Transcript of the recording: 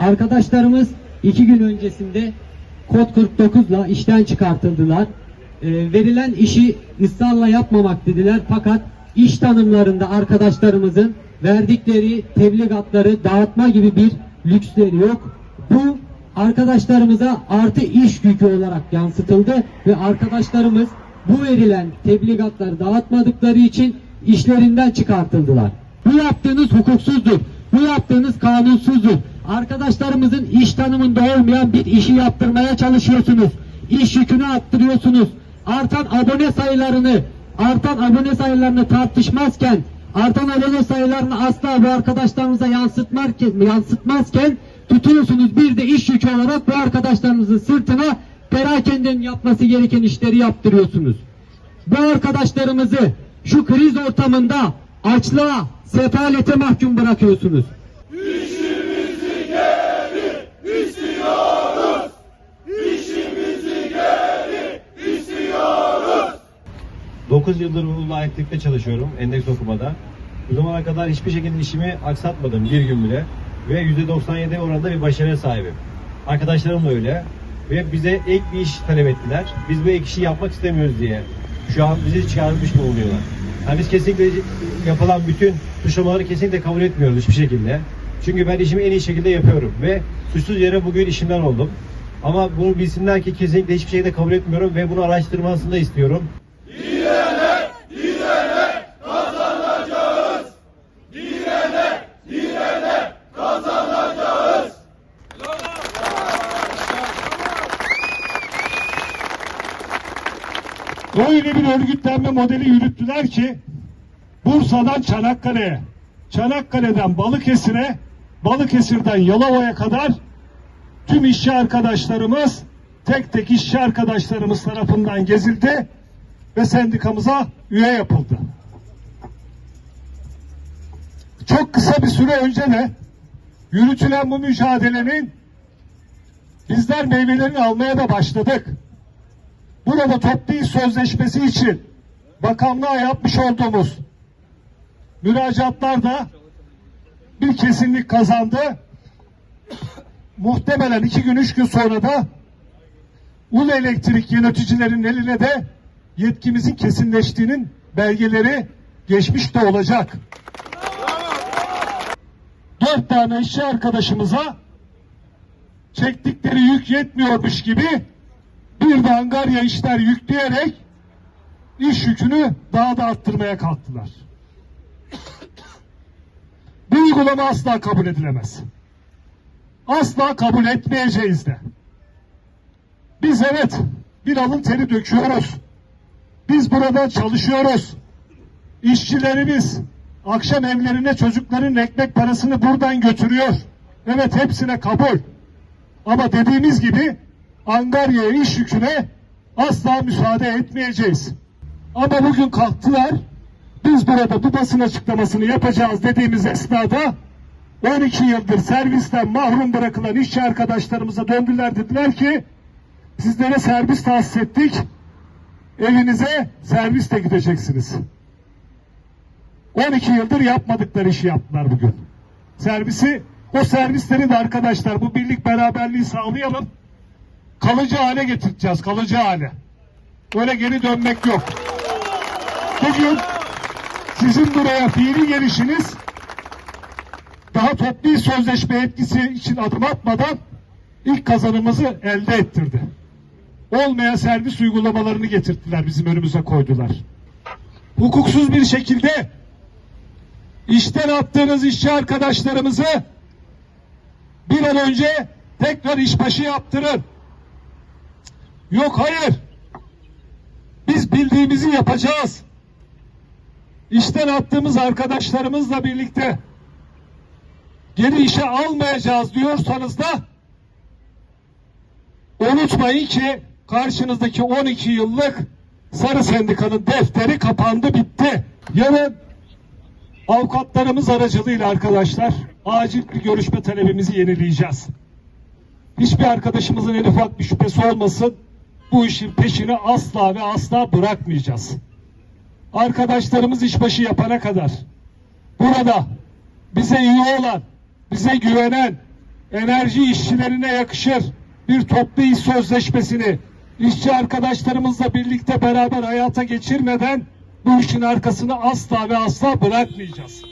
Arkadaşlarımız iki gün öncesinde kod 49 ile işten çıkartıldılar. Ee, verilen işi ısrarla yapmamak dediler fakat iş tanımlarında arkadaşlarımızın verdikleri tebligatları dağıtma gibi bir lüksleri yok. Bu arkadaşlarımıza artı iş yükü olarak yansıtıldı ve arkadaşlarımız bu verilen tebligatları dağıtmadıkları için işlerinden çıkartıldılar. Bu yaptığınız hukuksuzdur. Bu yaptığınız kanunsuzdur. Arkadaşlarımızın iş tanımında olmayan bir işi yaptırmaya çalışıyorsunuz. İş yükünü arttırıyorsunuz. Artan abone sayılarını, artan abone sayılarını tartışmazken, artan abone sayılarını asla bu arkadaşlarımıza yansıtmazken, yansıtmazken tutuyorsunuz bir de iş yükü olarak bu arkadaşlarımızın sırtına perakendenin yapması gereken işleri yaptırıyorsunuz. Bu arkadaşlarımızı şu kriz ortamında açlığa, sefalete mahkum bırakıyorsunuz. 9 yıldır bu layıklıkta çalışıyorum endeks okumada. Bu zamana kadar hiçbir şekilde işimi aksatmadım bir gün bile. Ve %97 oranında bir başarıya sahibim. Arkadaşlarım da öyle. Ve bize ek bir iş talep ettiler. Biz bu ek işi yapmak istemiyoruz diye. Şu an bizi çıkarmış bulunuyorlar. Yani biz kesinlikle yapılan bütün suçlamaları kesinlikle kabul etmiyoruz hiçbir şekilde. Çünkü ben işimi en iyi şekilde yapıyorum ve suçsuz yere bugün işimden oldum. Ama bunu bilsinler ki kesinlikle hiçbir şekilde kabul etmiyorum ve bunu araştırmasını da istiyorum. 'O Öyle bir örgütlenme modeli yürüttüler ki Bursa'dan Çanakkale'ye, Çanakkale'den Balıkesir'e, Balıkesir'den Yalova'ya kadar tüm işçi arkadaşlarımız tek tek işçi arkadaşlarımız tarafından gezildi ve sendikamıza üye yapıldı. Çok kısa bir süre önce de yürütülen bu mücadelenin bizler meyvelerini almaya da başladık. Burada toplu sözleşmesi için bakanlığa yapmış olduğumuz müracaatlarda bir kesinlik kazandı. Muhtemelen iki gün, üç gün sonra da Ulu Elektrik yöneticilerinin eline de yetkimizin kesinleştiğinin belgeleri geçmiş de olacak. Dört tane işçi arkadaşımıza çektikleri yük yetmiyormuş gibi bir de Angarya işler yükleyerek iş yükünü daha da arttırmaya kalktılar. Bu uygulama asla kabul edilemez. Asla kabul etmeyeceğiz de. Biz evet bir alın teri döküyoruz. Biz burada çalışıyoruz. İşçilerimiz akşam evlerine çocukların ekmek parasını buradan götürüyor. Evet hepsine kabul. Ama dediğimiz gibi Angarya'ya iş yüküne asla müsaade etmeyeceğiz. Ama bugün kalktılar. Biz burada bu basın açıklamasını yapacağız dediğimiz esnada 12 yıldır servisten mahrum bırakılan işçi arkadaşlarımıza döndüler dediler ki sizlere servis tahsis ettik. Evinize servisle gideceksiniz. 12 yıldır yapmadıkları işi yaptılar bugün. Servisi o servisleri de arkadaşlar bu birlik beraberliği sağlayalım kalıcı hale getireceğiz, kalıcı hale. Öyle geri dönmek yok. Bugün sizin buraya fiili gelişiniz daha toplu sözleşme etkisi için adım atmadan ilk kazanımızı elde ettirdi. Olmayan servis uygulamalarını getirdiler, bizim önümüze koydular. Hukuksuz bir şekilde işten attığınız işçi arkadaşlarımızı bir an önce tekrar işbaşı yaptırın. Yok hayır. Biz bildiğimizi yapacağız. İşten attığımız arkadaşlarımızla birlikte geri işe almayacağız diyorsanız da unutmayın ki karşınızdaki 12 yıllık Sarı Sendika'nın defteri kapandı bitti. Yarın avukatlarımız aracılığıyla arkadaşlar acil bir görüşme talebimizi yenileyeceğiz. hiçbir arkadaşımızın en ufak bir şüphesi olmasın. Bu işin peşini asla ve asla bırakmayacağız. Arkadaşlarımız işbaşı yapana kadar burada bize iyi olan, bize güvenen, enerji işçilerine yakışır bir toplu iş sözleşmesini işçi arkadaşlarımızla birlikte beraber hayata geçirmeden bu işin arkasını asla ve asla bırakmayacağız.